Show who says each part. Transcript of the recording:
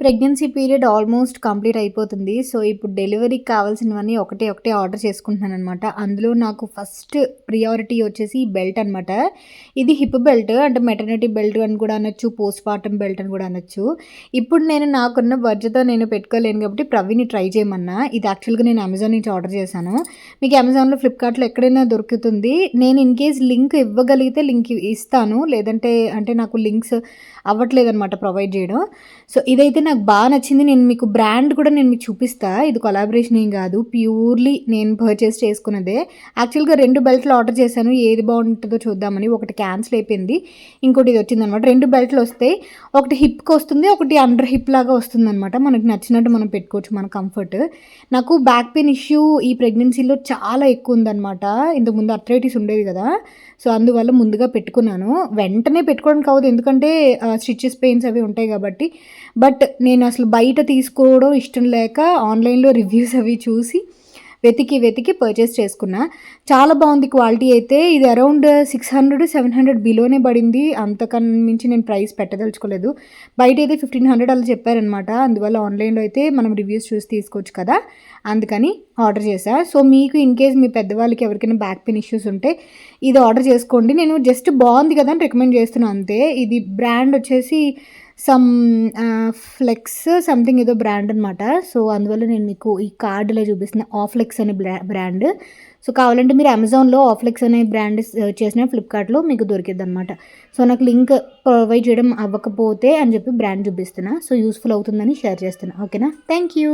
Speaker 1: Pregnancy period almost complete అయిపోతుంది. So ఇప్పుడు డెలివరీకి కావాల్సినవన్నీ ఒకటే ఒకటే ఆర్డర్ చేసుకుంటున్నాను అనమాట అందులో నాకు ఫస్ట్ ప్రియారిటీ వచ్చేసి ఈ బెల్ట్ అనమాట ఇది హిప్ బెల్ట్ అంటే మెటర్నిటీ బెల్ట్ అని కూడా అనొచ్చు పోస్ట్ పార్టమ్ బెల్ట్ అని కూడా అనొచ్చు. ఇప్పుడు నేను నాకున్న బడ్జెట్తో నేను పెట్టుకోలేను కాబట్టి ప్రవీణ్ని ట్రై చేయమన్నా. ఇది యాక్చువల్గా నేను అమెజాన్ నుంచి ఆర్డర్ చేశాను. మీకు అమెజాన్లో ఫ్లిప్కార్ట్లో ఎక్కడైనా దొరుకుతుంది. నేను ఇన్ కేస్ లింక్ ఇవ్వగలిగితే లింక్ ఇస్తాను. లేదంటే అంటే నాకు లింక్స్ అవ్వట్లేదు అనమాట ప్రొవైడ్ చేయడం. సో ఇదైతే నాకు బాగా నచ్చింది. నేను మీకు బ్రాండ్ కూడా నేను మీకు చూపిస్తా. ఇది కొలాబరేషన్ ఏం కాదు. ప్యూర్లీ నేను పర్చేస్ చేసుకున్నదే. యాక్చువల్గా రెండు బెల్ట్లు ఆర్డర్ చేశాను. ఏది బాగుంటుందో చూద్దామని ఒకటి క్యాన్సిల్ అయిపోయింది. ఇంకోటి ఇది వచ్చింది అనమాట రెండు బెల్ట్లు వస్తాయి ఒకటి హిప్కి వస్తుంది ఒకటి అండర్ హిప్ లాగా వస్తుంది అనమాట మనకి నచ్చినట్టు మనం పెట్టుకోవచ్చు మన కంఫర్ట్ నాకు బ్యాక్ పెయిన్ ఇష్యూ ఈ ప్రెగ్నెన్సీలో చాలా ఎక్కువ ఉందన్నమాట. ఇంతకుముందు అథ్రైటిస్ ఉండేది కదా. సో అందువల్ల ముందుగా పెట్టుకున్నాను. వెంటనే పెట్టుకోవడం కావద్దు. ఎందుకంటే స్టిచెస్ పెయిన్స్ అవి ఉంటాయి కాబట్టి. బట్ నేను అసలు బయట తీసుకోవడం ఇష్టం లేక ఆన్లైన్లో రివ్యూస్ అవి చూసి వెతికి వెతికి పర్చేస్ చేసుకున్నా. చాలా బాగుంది క్వాలిటీ అయితే. ఇది around six hundred seven hundred బిలోనే పడింది. అంతకన్నా మించి నేను ప్రైస్ పెట్టదలుచుకోలేదు. బయట అయితే ఫిఫ్టీన్ హండ్రెడ్ అలా చెప్పారనమాట అందువల్ల ఆన్లైన్లో అయితే మనం రివ్యూస్ చూసి తీసుకోవచ్చు కదా. అందుకని ఆర్డర్ చేశా. సో మీకు ఇన్ కేస్ మీ పెద్దవాళ్ళకి ఎవరికైనా బ్యాక్ పెయిన్ ఇష్యూస్ ఉంటే ఇది ఆర్డర్ చేసుకోండి. నేను జస్ట్ బాగుంది కదా అని రికమెండ్ చేస్తున్నాను అంతే. ఇది బ్రాండ్ వచ్చేసి సమ్ ఫ్లెక్స్ సంథింగ్ ఏదో బ్రాండ్ అనమాట సో అందువల్ల నేను మీకు ఈ కార్డులో చూపిస్తున్న ఆఫ్లెక్స్ అనే బ్రాండ్ సో కావాలంటే మీరు అమెజాన్లో ఆఫ్లెక్స్ అనే బ్రాండ్ చేసిన ఫ్లిప్కార్ట్లో మీకు దొరికిద్ది అనమాట సో నాకు లింక్ ప్రొవైడ్ చేయడం అవ్వకపోతే అని చెప్పి బ్రాండ్ చూపిస్తున్నా. సో యూస్ఫుల్ అవుతుందని షేర్ చేస్తున్నా. ఓకేనా థ్యాంక్ యూ